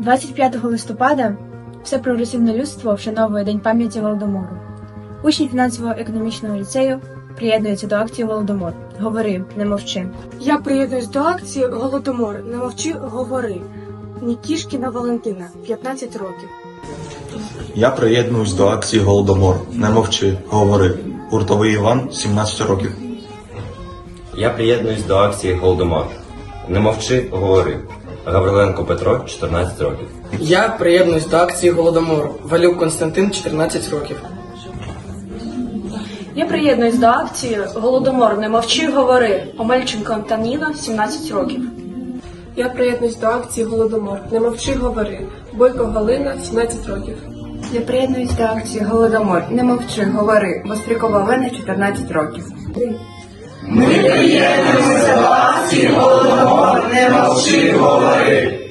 25 листопада все прогресивне людство вшановує День пам'яті Голодомору. Учні фінансово-економічного ліцею приєднуються до акції Голодомор. Говори, не мовчи. Я приєднуюсь до акції Голодомор. Не мовчи, говори. Нікішкіна Валентина, 15 років. Я приєднуюсь до акції Голодомор. Не мовчи, говори. Гуртовий Іван, 17 років. Я приєднуюсь до акції Голодомор. Не мовчи, говори. Гавриленко Петро, 14 років. Я приєднуюсь до акції Голодомору. Валюк Константин, 14 років. Я приєднуюсь до акції Голодомор, не мовчи, говори. Омельченко Антоніна, 17 років. Я приєднуюсь до акції Голодомор. Не мовчи, говори. Бойко Галина, 17 років. Я приєднуюсь до акції Голодомор. Не мовчи, говори. Вострикова Олена, 14 років. Не мовчи, говори.